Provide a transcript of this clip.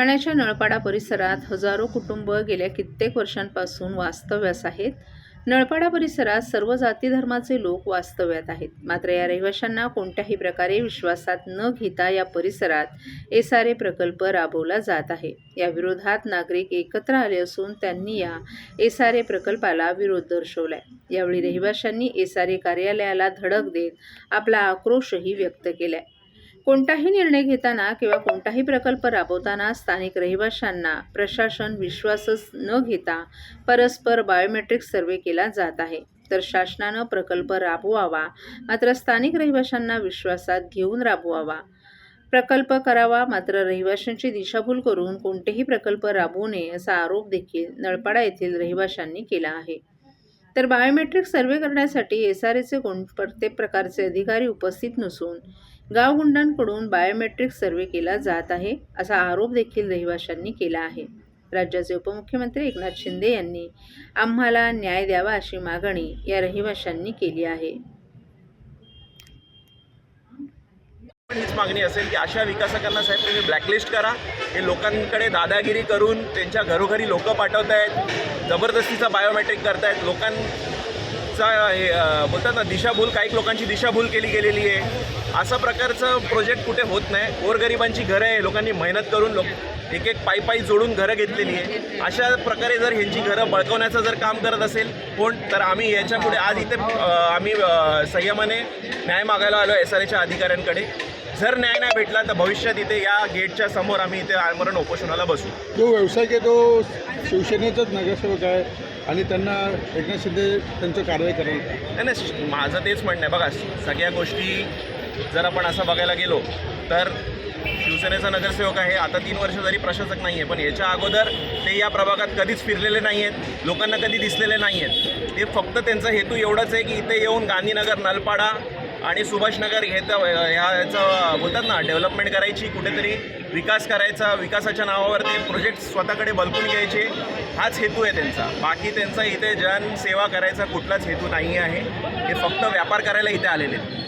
ठाण्याच्या नळपाडा परिसरात हजारो कुटुंब गेल्या कित्येक वर्षांपासून वास्तव्यास आहेत. नळपाडा परिसरात सर्व जाती धर्माचे लोक वास्तव्यात आहेत. मात्र या रहिवाशांना कोणत्याही प्रकारे विश्वासात न घेता या परिसरात एसआरए प्रकल्प राबवला जात आहे. या विरोधात नागरिक एकत्र आले असून त्यांनी या एसआरए प्रकल्पाला विरोध दर्शवलाय. यावेळी रहिवाशांनी एसआरए कार्यालयाला धडक देत आपला आक्रोशही व्यक्त केलाय. कोणताही निर्णय घेताना किंवा कोणताही प्रकल्प राबवताना स्थानिक रहिवाशांना प्रशासन विश्वासच न घेता परस्पर बायोमेट्रिक सर्वे केला जात आहे. तर शासनानं प्रकल्प राबवावा मात्र स्थानिक रहिवाशांना विश्वासात घेऊन राबवावा. प्रकल्प करावा मात्र रहिवाशांची दिशाभूल करून कोणतेही प्रकल्प राबवू नये असा आरोप देखील नळपाडा येथील रहिवाशांनी केला आहे. तर बायोमेट्रिक सर्वे करण्यासाठी एस आर एचे कोण प्रत्येक प्रकारचे अधिकारी उपस्थित नसून गावगुंडांकडून बायोमेट्रिक सर्वे केला जात आहे असा आरोप देखील रहिवाशांनी केला आहे. राज्याचे उपमुख्यमंत्री एकनाथ शिंदे यांनी आम्हाला न्याय द्यावा अशी मागणी या रहिवाशांनी केली आहे. पण हीच मागणी असेल की अशा विकासकांना साहेब तुम्ही ब्लॅकलिस्ट करा. हे लोकांकडे दादागिरी करून त्यांच्या घरोघरी लोक पाठवत आहेत जबरदस्तीचा बायोमेट्रिक करतायत. लोकांचा हे बोलतात ना दिशाभूल काही लोकांची दिशाभूल केली गेलेली आहे. असा प्रकारचं प्रोजेक्ट कुठे होत नाही. गोरगरिबांची घरं आहे लोकांनी मेहनत करून लोक एक एक पायी पायी जोडून घरं घेतलेली आहे. अशा प्रकारे जर ह्यांची घरं बळकवण्याचं जर काम करत असेल कोण तर आम्ही याच्यापुढे आज इथे आम्ही संयमाने न्याय मागायला आलो एस आर एच्या अधिकाऱ्यांकडे. जर न्याय नाही भेटला तर भविष्यात इथे या गेटच्या समोर आम्ही इथे आमरण उपोषणाला बसू. जो व्यावसायिक आहे तो शिवसेनेचाच नगरसेवक आहे आणि त्यांना एकनाथ शिंदे त्यांचं कारवाई करायला नाही नाही माझं तेच म्हणणं आहे. बघा सगळ्या गोष्टी जर आपण असं बघायला गेलो तर शिवसेनेचा नगरसेवक आहे. आता तीन वर्ष जरी प्रशासक नाही आहे पण याच्या अगोदर ते या प्रभागात कधीच फिरलेले नाही आहेत लोकांना कधी दिसलेले नाही आहेत ते फक्त त्यांचा हेतू एवढाच आहे की इथे येऊन गांधीनगर नलपाडा आणि सुभाषनगर हे तर ह्या याचं बोलतात ना डेव्हलपमेंट करायची कुठेतरी विकास करायचा विकासाच्या नावावर ते प्रोजेक्ट स्वतःकडे बलकून घ्यायचे हाच हेतू आहे त्यांचा. बाकी त्यांचा इथे जनसेवा करायचा कुठलाच हेतू नाही आहे. हे फक्त व्यापार करायला इथे आलेले आहेत.